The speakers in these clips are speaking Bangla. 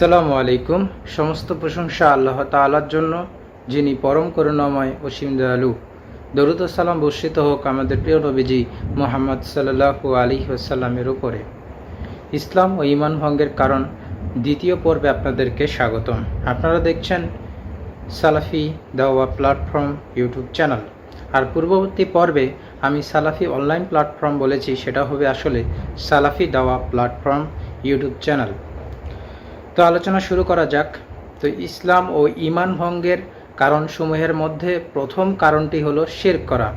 আসসালামু আলাইকুম। সমস্ত প্রশংসা আল্লাহ তাআলার জন্য, যিনি পরম করুণাময় অসীম দয়ালু। দরুদ সালাম বর্ষিত হোক আমাদের প্রিয় নবীজি মোহাম্মদ সাল্লাহু আলী সাল্লামের উপরে। ইসলাম ও ইমান ভঙ্গের কারণ, দ্বিতীয় পর্বে আপনাদেরকে স্বাগতম। আপনারা দেখছেন সালাফি দাওয়া প্ল্যাটফর্ম ইউটিউব চ্যানেল। আর পূর্ববর্তী পর্বে আমি সালাফি অনলাইন প্ল্যাটফর্ম বলেছি, সেটা হবে আসলে সালাফি দাওয়া প্ল্যাটফর্ম ইউটিউব চ্যানেল। তো আলোচনা শুরু করা যাক। তো ইসলাম ও ইমান ভঙ্গের কারণসমূহের মধ্যে প্রথম কারণটি হলো শের করা।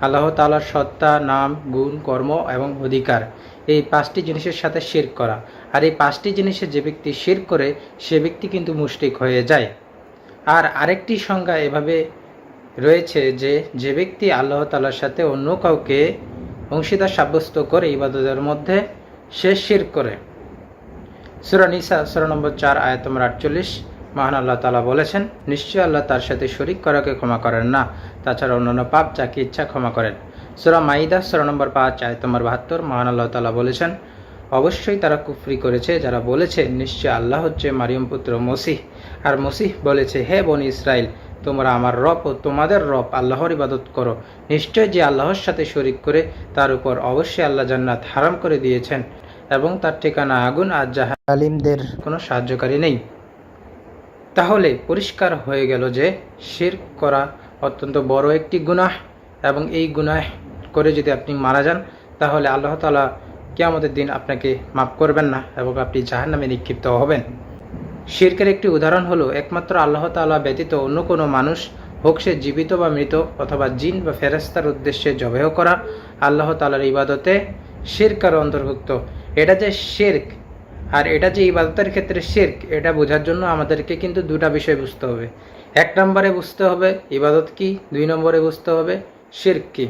আল্লাহ তালার সত্তা, নাম, গুণ, কর্ম এবং অধিকার এই পাঁচটি জিনিসের সাথে শের করা। আর এই পাঁচটি জিনিসে যে ব্যক্তি শের করে, সে ব্যক্তি কিন্তু মুশরিক হয়ে যায়। আর আরেকটি সংজ্ঞা এভাবে রয়েছে যে যে ব্যক্তি আল্লাহ তালার সাথে অন্য কাউকে অংশীদার সাব্যস্ত করে ইবাদতের মধ্যে, সে শির করে। সুরা নিসা, সুরা নম্বর চার, আয়াত আটচল্লিশ। মহান আল্লাহ তালা বলেছেন নিশ্চয় আল্লাহ তার সাথে শরিক করাকে ক্ষমা করেন না। তাছাড়া অন্যান্য পাপ যাকে ইচ্ছা ক্ষমা করেন। সুরা মাইদা, সুরা নম্বর পাঁচ, আয়াত নম্বর বাহাত্তর, মহান আল্লাহ তালা বলেছেন, অবশ্যই তারা কুফরি করেছে, যারা বলেছে নিশ্চয় আল্লাহ হচ্ছে মারিয়ম পুত্র মসিহ। আর মসিহ বলেছে, হে বনি ইসরায়েল তোমরা আমার রব ও তোমাদের রব আল্লাহর ইবাদত করো। নিশ্চয় যে আল্লাহর সাথে শরিক করে, তার উপর অবশ্যই আল্লাহ জান্নাত হারাম করে দিয়েছেন। এবং তার ঠিকানা আগুন আর জাহালিমদের কোনো সাহায্যকারী নেই। তাহলে পরিষ্কার হয়ে গেল যে শির করা অত্যন্ত বড় একটি গুনাহ এবং এই গুনাহ করে যদি আপনি মারা যান তাহলে আল্লাহ তালা কেয়ামতের দিন আপনাকে মাফ করবেন না এবং আপনি জাহান নামে নিক্ষিপ্ত হবেন। শিরকের একটি উদাহরণ হলো একমাত্র আল্লাহ তালা ব্যতীত অন্য কোনো মানুষ হোক সে জীবিত বা মৃত অথবা জিন বা ফেরেস্তার উদ্দেশ্যে জবেহ করা আল্লাহ তালার ইবাদতে শিরকার অন্তর্ভুক্ত। এটা যে শির্ক আর এটা যে ইবাদতের ক্ষেত্রে শির্ক এটা বোঝার জন্য আমাদেরকে কিন্তু দুটা বিষয় বুঝতে হবে। এক নম্বরে বুঝতে হবে ইবাদত কি, দুই নম্বরে বুঝতে হবে শির্ক কি।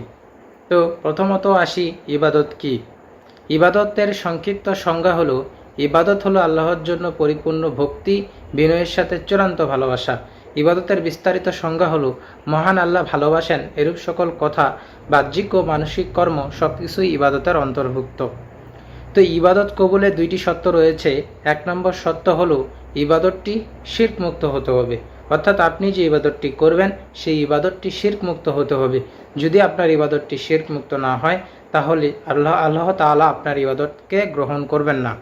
তো প্রথমত আসি ইবাদত কি। ইবাদতের সংক্ষিপ্ত সংজ্ঞা হলো, ইবাদত হলো আল্লাহর জন্য পরিপূর্ণ ভক্তি, বিনয়ের সাথে চূড়ান্ত ভালোবাসা। ইবাদতের বিস্তারিত সংজ্ঞা হলো, মহান আল্লাহ ভালোবাসেন এরূপ সকল কথা, বাহ্যিক ও মানসিক কর্ম সবকিছুই ইবাদতের অন্তর্ভুক্ত। তো ইবাদত কবুলের দুইটি সত্য রয়েছে। এক নম্বর সত্য হলো, ইবাদতটি শির্ক মুক্ত হতে হবে। অর্থাৎ আপনি যে ইবাদতটি করবেন, সেই ইবাদতটি শির্ক মুক্ত হতে হবে। যদি আপনার ইবাদতটি শির্ক মুক্ত না হয়, তাহলে আল্লাহ আল্লাহ তাআলা আপনার ইবাদতকে গ্রহণ করবেন না।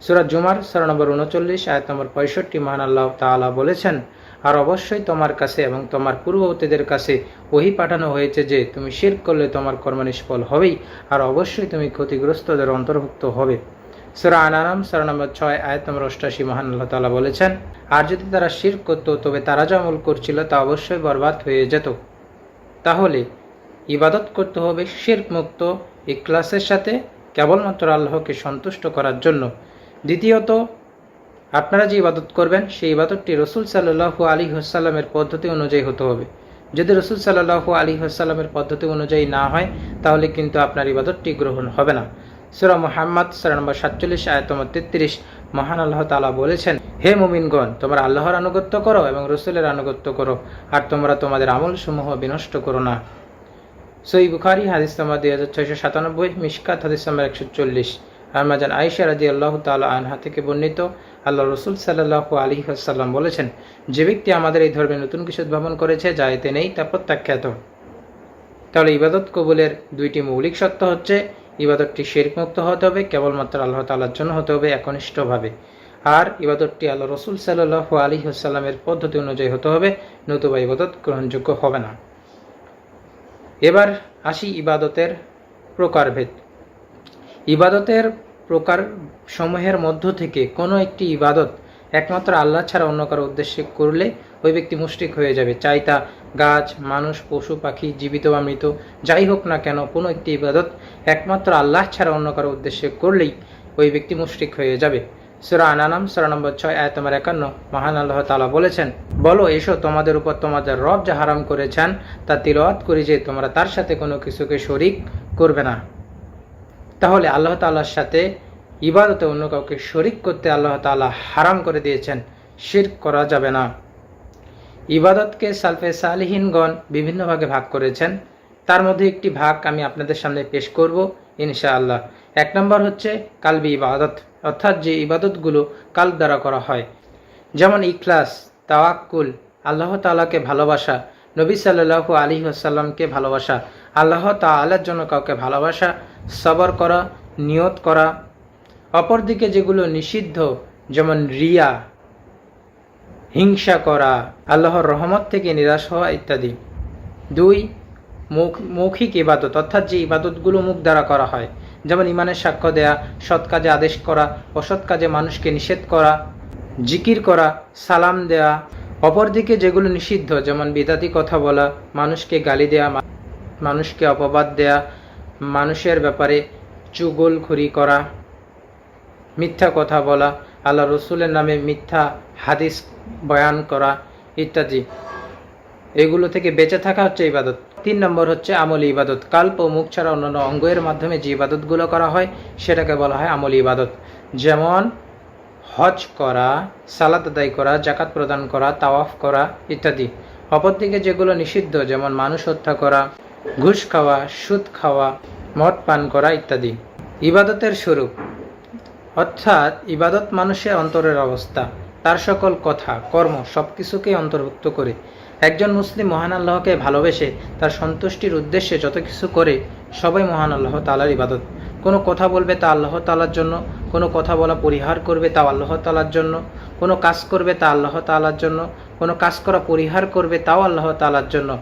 সুরাজ জুমার সারা নম্বর উনচল্লিশ, আয়াত নম্বর পঁয়ষট্টি মহান আল্লাহ তাআলা বলেছেন আর অবশ্যই তোমার কাছে এবং তোমার পূর্ববর্তীদের কাছে ওহি পাঠানো হয়েছে যে তুমি শির করলে তোমার কর্ম নিষ্ফল হবেই, আর অবশ্যই তুমি ক্ষতিগ্রস্তদের অন্তর্ভুক্ত হবে। সুরা আনানাম সারা নম্বর ছয়, আয়াত নম্বর অষ্টাশি, মহান আল্লাহ তালা বলেছেন, আর যদি তারা শির করত, তবে তারা যা আমল করছিল তা অবশ্যই বরবাদ হয়ে যেত। তাহলে ইবাদত করতে হবে শির্ক মুক্ত ইকলাসের সাথে, কেবলমাত্র আল্লাহকে সন্তুষ্ট করার জন্য। দ্বিতীয়ত আপনারা যে ইবাদত করবেন, সেই ইবাদতটি রসুল সাল্লাহু আলী হাসাল্লামের পদ্ধতি অনুযায়ী হতে হবে। যদি রসুল সাল্লাহু আলী হাসাল্লামের পদ্ধতি অনুযায়ী না হয়, তাহলে কিন্তু আপনার ইবাদতটি গ্রহণ হবে না। সুরা মোহাম্মদ, সারা নম্বর সাতচল্লিশ আয়তম তেত্রিশ, মহান আল্লাহ তালা বলেছেন, হে মুমিনগণ, তোমরা আল্লাহর আনুগত্য করো এবং রসুলের আনুগত্য করো, আর তোমরা তোমাদের আমল সমূহ বিনষ্ট করো না। সই বুখারি, হাদিস নম্বর দুই হাজার ছয়শো সাতানব্বই মিসকাত হাদিস নম্বর একশো চল্লিশ। আহমাজান আইসা রাজি আল্লাহ তালা আনহা থেকে বর্ণিত আল্লাহ রসুল সাল্লাহ আলী আসাল্লাম বলেছেন, যে ব্যক্তি আমাদের এই ধর্মে নতুন কিছু উদ্ভাবন করেছে, যা এতে নেই, তা প্রত্যাখ্যাত। তাহলে ইবাদত কবুলের দুইটি মৌলিক সত্য হচ্ছে, ইবাদতটি শেরমুক্ত হতে হবে, কেবলমাত্র আল্লাহ তালার জন্য হতে হবে একনিষ্ঠভাবে। আর ইবাদতটি আল্লাহ রসুল সাল্লাহ আলী আসাল্লামের পদ্ধতি অনুযায়ী হতে হবে, নতুবা ইবাদত গ্রহণযোগ্য হবে না। এবার আসি ইবাদতের প্রকারভেদ। ইবাদতের প্রকার সমূহের মধ্য থেকে কোনো একটি ইবাদত একমাত্র আল্লাহ ছাড়া অন্য কারও উদ্দেশ্যে করলে ওই ব্যক্তি মুষ্টিক হয়ে যাবে। চাই তা গাছ, মানুষ, পশু, পাখি, জীবিত বা মৃত, যাই হোক না কেন, কোনো একটি ইবাদত একমাত্র আল্লাহ ছাড়া অন্য কারও উদ্দেশ্যে করলেই ওই ব্যক্তি মুষ্টিক হয়ে যাবে। সুরা আনানাম, সুরা নম্বর ছয় আয় তোমার একান্ন, মহান আল্লাহ তালা বলেছেন, বলো, এসো, তোমাদের উপর তোমাদের রব যা হারাম করেছেন, তা তিলওয়াত করি যে তোমরা তার সাথে কোনো কিছুকে শরিক করবে না। তাহলে আল্লাহ তাল্লার সাথে ইবাদতে অন্য কাউকে শরিক করতে আল্লাহ তালা হারাম করে দিয়েছেন শির করা যাবে না। ইবাদতকে সালফে সালিহিনগণ বিভিন্ন ভাগে ভাগ করেছেন। তার মধ্যে একটি ভাগ আমি আপনাদের সামনে পেশ করব ইনশাআল্লাহ। এক নম্বর হচ্ছে কালবি ইবাদত, অর্থাৎ যে ইবাদতগুলো কাল দ্বারা করা হয়। যেমন ইখলাস, তাওয়াক্কুল, আল্লাহ তাআলাকে ভালোবাসা, নবী সাল্লাল্লাহু আলী আসাল্লামকে ভালোবাসা, আল্লাহ তাআলার জন্য কাউকে ভালোবাসা সবর করা, নিয়ত করা। অপরদিকে যেগুলো নিষিদ্ধ, যেমন রিয়া, হিংসা করা, আল্লাহর রহমত থেকে নিরাশ হওয়া ইত্যাদি। দুই, মৌখ- মৌখিক ইবাদত, অর্থাৎ যে ইবাদতগুলো মুখ দ্বারা করা হয়, যেমন ইমানের সাক্ষ্য দেয়া, সৎ কাজে আদেশ করা, অসৎ কাজে মানুষকে নিষেধ করা, জিকির করা, সালাম দেয়া। অপরদিকে যেগুলো নিষিদ্ধ, যেমন বিদাতি কথা বলা, মানুষকে গালি দেয়া মানুষকে অপবাদ দেয়া মানুষের ব্যাপারে চুগলখড়ি করা, মিথ্যা কথা বলা, আল্লাহ রসুলের নামে মিথ্যা হাদিস বয়ান করা ইত্যাদি। এগুলো থেকে বেঁচে থাকা হচ্ছে ইবাদত। তিন নম্বর হচ্ছে আমলি ইবাদত। কাল্প মুখ ছাড়া অন্যান্য অঙ্গের মাধ্যমে যে ইবাদতগুলো করা হয়, সেটাকে বলা হয় আমলি ইবাদত। যেমন, হজ করা, সালাত আদায় করা জাকাত প্রদান করা, তাওয়াফ করা ইত্যাদি। অপরদিকে যেগুলো নিষিদ্ধ, যেমন মানুষ হত্যা করা ঘুষ খাওয়া, সুদ খাওয়া, মদ পান করা ইত্যাদি। ইবাদতের স্বরূপ অর্থাৎ ইবাদত মানুষের অন্তরের অবস্থা। তার সকল কথা, কর্ম সব কিছুকেই অন্তর্ভুক্ত করে। একজন মুসলিম মহান আল্লাহকে ভালোবেসে তার সন্তুষ্টির উদ্দেশ্যে যত কিছু করে, সবাই মহান আল্লাহ তালার ইবাদত। কোনো কথা বলবে তা আল্লাহ তালার জন্য, কোনো কথা বলা পরিহার করবে তা আল্লাহ তালার জন্য, কোনো কাজ করবে তা আল্লাহ তালার জন্য, কোনো কাজ করা পরিহার করবে তাও আল্লাহ তালার জন্য।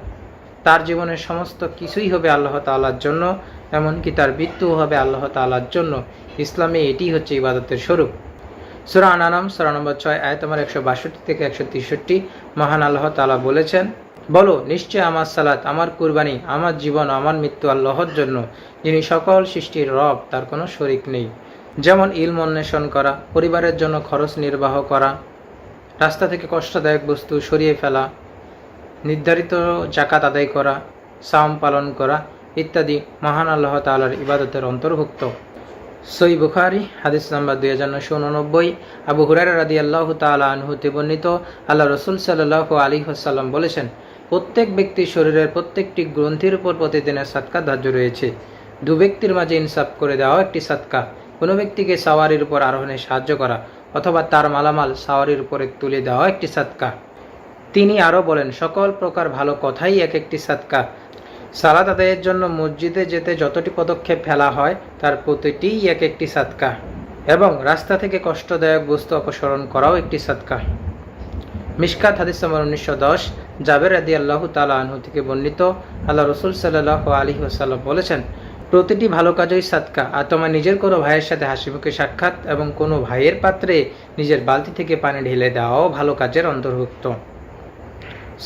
তার জীবনের সমস্ত কিছুই হবে আল্লাহ তাআলার জন্য, এমনকি তার মৃত্যুও হবে আল্লাহ তাআলার জন্য। ইসলামে এটি হচ্ছে ইবাদতের স্বরূপ। সুরা আনানাম, সুরা নম্বর ছয়, আয়াত আমার একশো বাষট্টি থেকে একশো তেষট্টি, মহান আল্লাহ তাআলা বলেছেন, বলো, নিশ্চয় আমার সালাত, আমার কুরবানি, আমার জীবন, আমার মৃত্যু আল্লাহর জন্য, যিনি সকল সৃষ্টির রব, তার কোনো শরিক নেই। যেমন ইলম অন্বেষণ করা, পরিবারের জন্য খরচ নির্বাহ করা, রাস্তা থেকে কষ্টদায়ক বস্তু সরিয়ে ফেলা নির্ধারিত জাকাত আদায় করা সাম পালন করা ইত্যাদি মহান আল্লাহ তালার ইবাদতের অন্তর্ভুক্ত। সই বুখারি, হাদিস নাম্বার দুই হাজার নশো উননব্বই, আবু হুরার রাদি আল্লাহ তালা আনহুতে বর্ণিত, আল্লাহ রসুল সাল্লাহ আলী হাসাল্লাম বলেছেন, প্রত্যেক ব্যক্তির শরীরের প্রত্যেকটি গ্রন্থির উপর প্রতিদিনের সাতকা ধার্য রয়েছে। দু ব্যক্তির মাঝে ইনসাফ করে দেওয়া একটি সাতকা কোনো ব্যক্তিকে সাওয়ারির উপর আরোহণে সাহায্য করা অথবা তার মালামাল সাওয়ারির উপরে তুলে দেওয়া একটি সাতকা তিনি আরও বলেন, সকল প্রকার ভালো কথাই এক একটি সাদকা। সালাত আদায়ের জন্য মসজিদে যেতে যতটি পদক্ষেপ ফেলা হয়, তার প্রতিটিই এক একটি সাদকা। এবং রাস্তা থেকে কষ্টদায়ক বস্তু অপসরণ করাও একটি সাদকা। মিশকাত হাদিস নম্বর উনিশশো দশ, জাবের আদি আল্লাহ তালা আনহু থেকে বর্ণিত, আল্লাহ রসুল সাল্লাহ আলী ওসাল্লাম বলেছেন, প্রতিটি ভালো কাজই সাদকা, আর তোমার নিজের কোনো ভাইয়ের সাথে হাসি মুখে সাক্ষাৎ এবং কোনো ভাইয়ের পাত্রে নিজের বালতি থেকে পানি ঢেলে দেওয়াও ভালো কাজের অন্তর্ভুক্ত।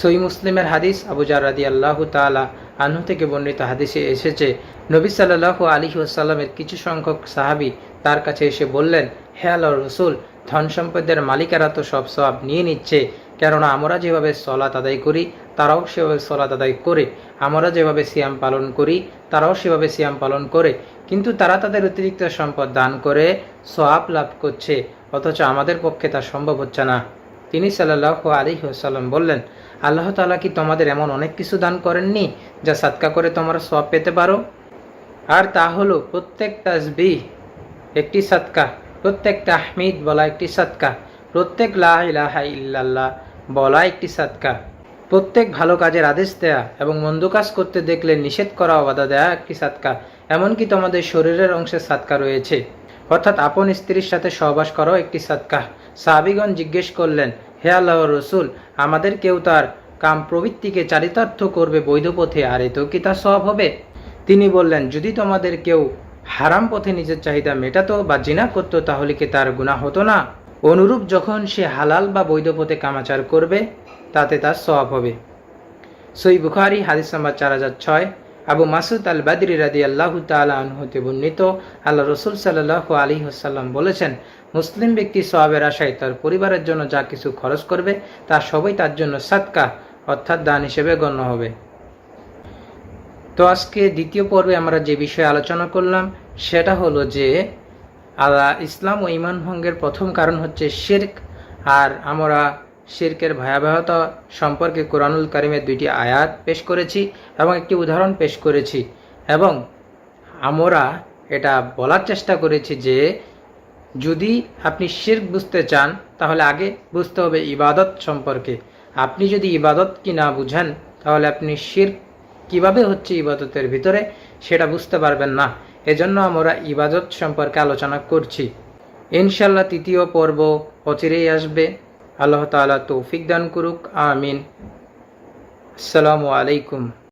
সই মুসলিমের হাদিস আবু জারাদি আল্লাহ তালা আনহু থেকে বর্ণিত হাদিসে এসেছে, নবী সাল্লাহ আলী আসাল্লামের কিছু সংখ্যক সাহাবি তার কাছে এসে বললেন, হে আল্লাহ রসুল, ধন সম্পদের মালিকারা তো সব সব নিয়ে নিচ্ছে, কেননা আমরা যেভাবে সলাত আদায় করি, তারাও সেভাবে সলাত আদায় করে। আমরা যেভাবে সিয়াম পালন করি, তারাও সেভাবে সিয়াম পালন করে। কিন্তু তারা তাদের অতিরিক্ত সম্পদ দান করে সোয়াব লাভ করছে, অথচ আমাদের পক্ষে তা সম্ভব হচ্ছে না। তিনি সাল্লাহ আলী সাল্লাম বললেন আল্লাহ তালা কি তোমাদের এমন অনেক কিছু দান করেননি যা সাদকা করে তোমরা সব পেতে পারো? আর তা হলো প্রত্যেক তাসবিহ একটি সাদকা, প্রত্যেক তাহমিদ বলা একটি সাদকা, প্রত্যেক লা ইলাহা ইল্লাল্লাহ বলা একটি সাদকা। প্রত্যেক ভালো কাজের আদেশ দেয়া এবং মন্দ কাজ করতে দেখলে নিষেধ করা বাধা দেয়া একটি সাদকা, এমনকি তোমাদের শরীরের অংশে সাদকা রয়েছে। অর্থাৎ আপন স্ত্রীর সাথে সহবাস করাও একটি সাদকা। সাহাবিগণ জিজ্ঞেস করলেন হে আল্লাহ রসুল, আমাদের কেউ তার কাম প্রবৃত্তিকে চারিতার্থ করবে বৈধ পথে, আর এতেও কি তার সব হবে? তিনি বললেন, যদি তোমাদের কেউ হারাম পথে নিজের চাহিদা মেটাতো বা জিনা করতো, তাহলে কি তার গুণা হতো না? অনুরূপ যখন সে হালাল বা বৈধ পথে কামাচার করবে, তাতে তার সব হবে। সই বুখারি, হাদিস নাম্বার চার হাজার ছয়। আবু মাসুদ আল বাদরি রাদি আল্লাহ তালা হতে বর্ণিত, আল্লাহ রসুল সাল্লাহ আলী হাসাল্লাম বলেছেন, মুসলিম ব্যক্তি সবাবের আশায় তার পরিবারের জন্য যা কিছু খরচ করবে, তা সবই তার জন্য সাতকা অর্থাৎ দান হিসেবে গণ্য হবে। তো আজকে দ্বিতীয় পর্বে আমরা যে বিষয়ে আলোচনা করলাম, সেটা হলো যে, আল্লাহ ইসলাম ও ইমান ভঙ্গের প্রথম কারণ হচ্ছে শির্ক, আর আমরা শির্কের ভয়াবহতা সম্পর্কে কোরআনুল কারিমের দুইটি আয়াত পেশ করেছি এবং একটি উদাহরণ পেশ করেছি এবং আমরা এটা বলার চেষ্টা করেছি যে যদি আপনি শির্ক বুঝতে চান, তাহলে আগে বুঝতে হবে ইবাদত সম্পর্কে। আপনি যদি ইবাদত কি না বুঝেন, তাহলে আপনি শির্ক কীভাবে হচ্ছে ইবাদতের ভিতরে, সেটা বুঝতে পারবেন না। এজন্য আমরা ইবাদত সম্পর্কে আলোচনা করছি। ইনশাল্লাহ তৃতীয় পর্ব অচিরেই আসবে। আল্লাহ তালা তৌফিক দান করুক আমিন। আসসালামু আলাইকুম।